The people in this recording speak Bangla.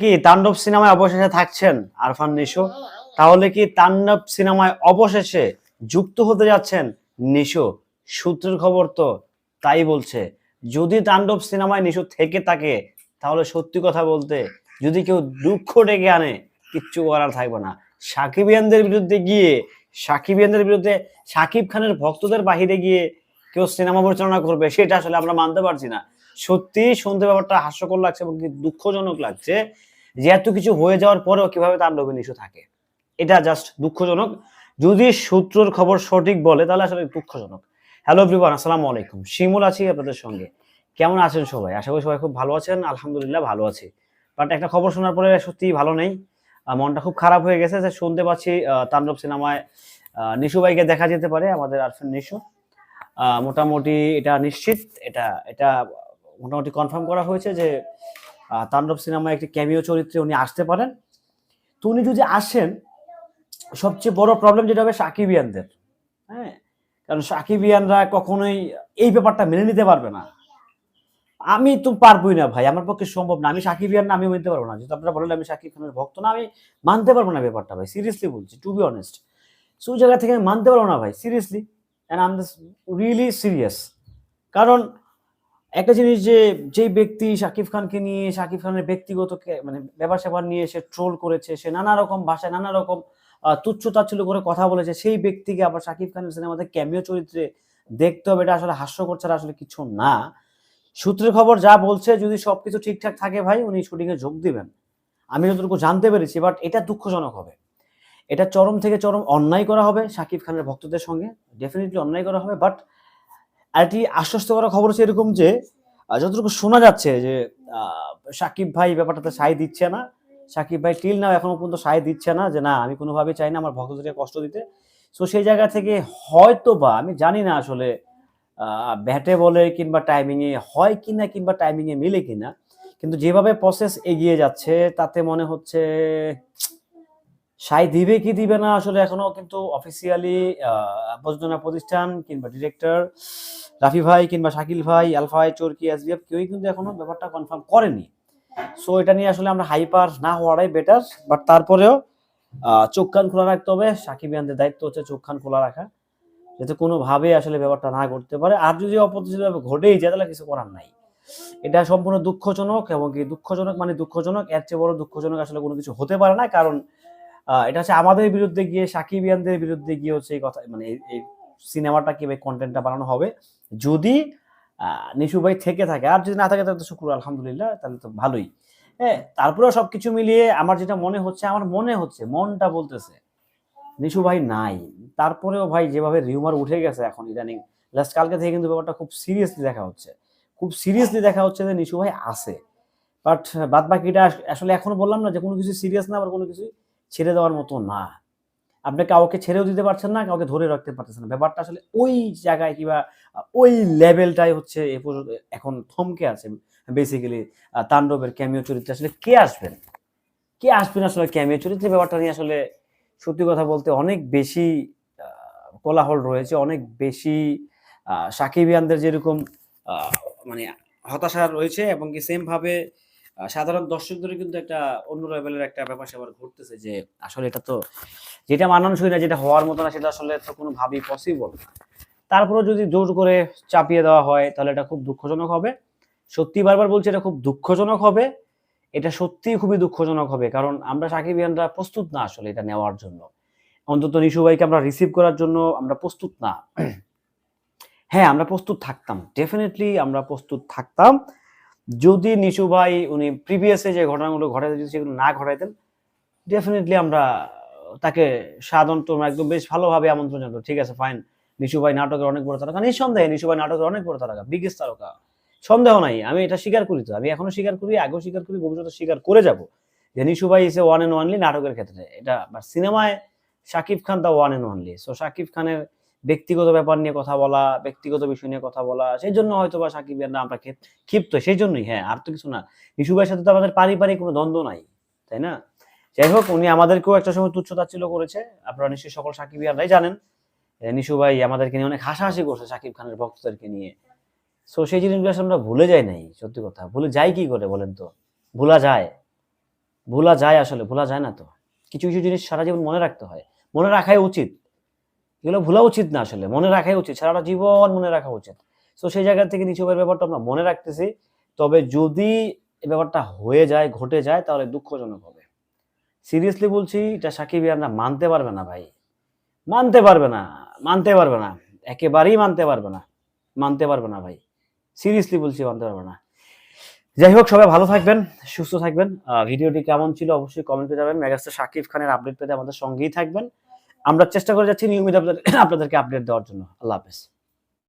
কি তাণ্ডব সিনেমায় অবশেষে থাকছেন, আরফান নিশো? তাহলে কি তাণ্ডব সিনেমায় অবশেষে যুক্ত হতে যাচ্ছেন নিশো? সূত্রের খবর তো তাই বলছে। যদি তাণ্ডব সিনেমায় নিশো থেকে থাকে, তাহলে সত্যি কথা বলতে যদি কেউ দুঃখ ডেকে আনে, কিচ্ছু করার থাকবে না। সাকিবিয়ানদের বিরুদ্ধে গিয়ে সাকিবিয়ানদের বিরুদ্ধে সাকিব খানের ভক্তদের বাহিরে গিয়ে কেউ সিনেমা পরিচালনা করবে, সেটা আসলে আমরা মানতে পারছি না। সত্যি শুনতে ব্যাপারটা হাস্যকর লাগছে এবং দুঃখজনক লাগছে যে এত কিছু হয়ে যাওয়ার পরেও কীভাবে তাণ্ডবের নিশু থাকে। এটা জাস্ট দুঃখজনক। যদি সূত্রর খবর সঠিক বলে, তাহলে আসলে দুঃখজনক। হ্যালো এভরিওয়ান আসসালামু আলাইকুম। শিমুল আছি আপনাদের সঙ্গে। কেমন আছেন সবাই? আশা করি সবাই খুব ভালো আছেন, আলহামদুলিল্লাহ ভালো আছি। বাট একটা খবর শোনার পরে সত্যি ভালো নেই। মনটা খুব খারাপ হয়ে গেছে যে শুনতে পাচ্ছি তাণ্ডব সিনেমায় নিশু ভাইকে দেখা যেতে পারে, আমাদের আরফান নিশু। মোটামুটি এটা নিশ্চিত, এটা এটা মোটামুটি কনফার্ম করা হয়েছে যে তাণ্ডব সিনেমায় একটি ক্যামিও চরিত্রে উনি আসতে পারেন। তো উনি যদি আসেন, সবচেয়ে বড় প্রবলেম যেটা হবে সাকিবিয়ানদের। হ্যাঁ? কারণ সাকিবিয়ানরা কখনোই এই ব্যাপারটা মেনে নিতে পারবে না। আমি তো পারবোই না ভাই, আমার পক্ষে সম্ভব না। আমি সাকিবিয়ান না আমি মানতে পারব না। যেহেতু আপনারা বললেন আমি সাকিব খানের ভক্ত না, আমি মানতে পারব না ব্যাপারটা ভাই সিরিয়াসলি বলছি টু বি অনেস্ট সো জায়গা থেকে আমি মানতে পারব না ভাই seriously and um really serious কারণ একটা জিনিস যে, যেই ব্যক্তি শাকিব খানকে নিয়ে, শাকিব খানের ব্যক্তিগত মানে ব্যাপার স্যাপার নিয়ে সে ট্রোল করেছে, সে নানা রকম ভাষায় নানা রকম তুচ্ছ তাচ্ছিল্য করে কথা বলেছে, সেই ব্যক্তিকে আবার শাকিব খানের সিনেমাতে ক্যামিও চরিত্রে দেখতে হবে, এটা আসলে হাস্যকর ছাড়া আসলে কিছু না। সূত্রের খবর যা বলছে, যদি সবকিছু ঠিকঠাক থাকে ভাই, উনি শুটিং এ যোগ দিবেন। আমি যতটুকু জানতে পেরেছি বাট এটা দুঃখজনক হবে। এটা চরম থেকে চরম অন্যায় করা হবে শাকিব খানের ভক্তদের সঙ্গে ডেফিনেটলি অন্যায় করা হবে বাট আরেকটি আশ্বস্ত করা খবর হচ্ছে এরকম যে যতটুকু শোনা যাচ্ছে যে সাকিব ভাই ব্যাপারটাতে সাই দিচ্ছে না, সাকিব ভাই টিল নাও এখনও পর্যন্ত সাই দিচ্ছে না যে, না, আমি কোনোভাবে চাই না আমার ভক্তদেরকে কষ্ট দিতে। সো সেই জায়গা থেকে হয়তো বা আমি জানি না আসলে ব্যাটে বলে কিংবা টাইমিংয়ে হয় কি না কিংবা টাইমিংয়ে মিলে কিনা, কিন্তু যেভাবে প্রসেস এগিয়ে যাচ্ছে, তাতে মনে হচ্ছে সাই দিবে কি দিবে না আসলে এখনও কিন্তু অফিসিয়ালি প্রযোজনা প্রতিষ্ঠান কিংবা ডিরেক্টর রাফি ভাই কিংবা শাকিল ভাই, আলফা ভাই, চরকি, এসবিএফ কেউই কিন্তু এখনও ব্যাপারটা কনফার্ম করেনি। সো এটা নিয়ে আসলে আমরা হাইপার না হওয়াটাই বেটার বাট তারপরেও চোখ কান খোলা রাখতে হবে। সাকিবিয়ানদের দায়িত্ব হচ্ছে চোখ কান খোলা রাখা, যাতে কোনোভাবে আসলে ব্যাপারটা না ঘটতে পারে। আর যদি অপ্রত্যাশিতভাবে ঘটেই যায়, তাহলে কিছু করার নাই। এটা সম্পূর্ণ দুঃখজনক এবং কি দুঃখজনক মানে দুঃখজনক, এর চেয়ে বড় দুঃখজনক আসলে কোনো কিছু হতে পারে না, কারণ এটা হচ্ছে আমাদের বিরুদ্ধে গিয়ে, সাকিবিয়ানদের বিরুদ্ধে গিয়ে হচ্ছে এই কথা মানে এই- সিনেমাটা কি কন্টেন্টটা বানানো হবে। যদি নিশু ভাই থেকে থাকে, আর যদি না থাকে, তাহলে তো শুক্র, আলহামদুলিল্লাহ, তাহলে তো ভালোই। হ্যাঁ তারপরেও সবকিছু মিলিয়ে আমার যেটা মনে হচ্ছে, আমার মনে হচ্ছে, মনটা বলতেছে, নিশু ভাই নাই। তারপরেও ভাই যেভাবে রিউমার উঠে গেছে এখন ইদানিং লাস্ট কালকে থেকে কিন্তু ব্যাপারটা খুব সিরিয়াসলি দেখা হচ্ছে। খুব সিরিয়াসলি দেখা হচ্ছে যে নিশু ভাই আছে। বাট বাদ বাকিটা আসলে এখনও বললাম না যে কোনো কিছু সিরিয়াস না, আবার কোনো কিছু ছেড়ে দেওয়ার মতো না। আপনি কাউকে ছেড়েও দিতে পারছেন না কাউকে ধরে রাখতে পারতেছেন না। ব্যাপারটা আসলে ওই জায়গায় কিংবা ওই লেভেলটাই হচ্ছে এ পর্যন্ত এখন থমকে আছে বেসিক্যালি তাণ্ডবের ক্যামিও চরিত্রে। আসলে কে আসবেন? কে আসবেন আসলে ক্যামিও চরিত্রে? ব্যাপারটা নিয়ে আসলে সত্যি কথা বলতে অনেক বেশি কোলাহল রয়েছে। অনেক বেশি সাকিবিয়ানদের যেরকম মানে হতাশা রয়েছে এবং কি সেম ভাবে আহ, সাধারণ দর্শকদের কিন্তু একটা অন্য লেভেলের একটা ব্যাপার স্যাপার ঘটতেছে যে আসলে এটা তো যেটা মানানসই না, যেটা হওয়ার মতো না, সেটা আসলে তো কোনোভাবেই পসিবল না। তারপরেও যদি জোর করে চাপিয়ে দেওয়া হয়, তাহলে এটা খুব দুঃখজনক হবে। সত্যি বারবার বলছি, এটা খুব দুঃখজনক হবে। এটা সত্যিই খুবই দুঃখজনক হবে, কারণ আমরা সাকিব ইয়ানরা প্রস্তুত না আসলে এটা নেওয়ার জন্য। অন্তত নিশু ভাইকে আমরা রিসিভ করার জন্য আমরা প্রস্তুত না। হ্যাঁ আমরা প্রস্তুত থাকতাম। ডেফিনেটলি আমরা প্রস্তুত থাকতাম। যদি নিশু ভাই উনি প্রিভিয়াসে যে ঘটনাগুলো ঘটাইতে যদি সেগুলো না ঘটাইতেন ডেফিনেটলি আমরা তাকে সাধন সাধারণত একদম বেশ ভালোভাবে আমন্ত্রণ জানাতো ঠিক আছে ফাইন নিশু ভাই নাটকের অনেক বড় তারকা। নিঃসন্দেহে নিশু ভাই নাটকের অনেক বড় তারকা বিগেস্ট তারকা। সন্দেহ নাই, আমি এটা স্বীকার করি তো। আমি এখনও স্বীকার করি, আগেও স্বীকার করি, ভবিষ্যতে স্বীকার করে যাব যে নিশু ভাই ইসে ওয়ান এন্ড ওয়ানলি নাটকের ক্ষেত্রে। এটা সিনেমায় Shakib Khan the one and only so Shakib খানের ব্যক্তিগত ব্যাপার নিয়ে কথা বলা ব্যক্তিগত বিষয় নিয়ে কথা বলা সেই জন্য হয়তো বা সাকিব আমরা ক্ষিপ- ক্ষিপ্ত সেই জন্যই হ্যাঁ আর তো কিছু না। নিশু ভাইয়ের সাথে তো আমাদের পারিবারিক কোনো দ্বন্দ্ব নাই তাই না? যাই হোক উনি আমাদেরকেও একটা সময় তুচ্ছ তাচ্ছিল্য করেছে আপনারা নিশ্চয়ই সকল সাকিবিয়ানরাই জানেন। এ, নিশু ভাই আমাদেরকে নিয়ে অনেক হাসাহাসি করছে সাকিব খানের ভক্তদেরকে নিয়ে। সো সেই জিনিসগুলো আমরা ভুলে যাই নাই সত্যি কথা। ভুলে যাই কি করে বলেন তো? ভোলা যায়। ভোলা যায় আসলে ভোলা যায় না তো। কিছু কিছু জিনিস সারা জীবন মনে রাখতে হয়। মনে রাখাই উচিত। এগুলো ভোলা উচিত না আসলে, মনে রাখাই উচিত, সারাটা জীবন মনে রাখা উচিত। তো সেই জায়গা থেকে নিচুকের ব্যাপারটা আমরা মনে রাখতেছি। তবে যদি এই ব্যাপারটা হয়ে যায়, ঘটে যায়, তাহলে দুঃখজনক হবে। সিরিয়াসলি বলছি, এটা সাকিব ইয়ানরা মানতে পারবে না ভাই। মানতে পারবে না, মানতে পারবে না। একেবারেই মানতে পারবে না। মানতে পারবে না ভাই। সিরিয়াসলি বলছি, মানতে পারবে না। যাই হোক, সবাই ভালো থাকবেন, সুস্থ থাকবেন। ভিডিওটি কেমন ছিল অবশ্যই কমেন্ট যাবেন মেগাস্টার সাকিব খানের আপডেট পেতে আমাদের সঙ্গেই থাকবেন। আমরা চেষ্টা করে যাচ্ছি নিয়মিত আপনাদের- আপনাদেরকে আপডেট দেওয়ার জন্য। আল্লাহ হাফেজ।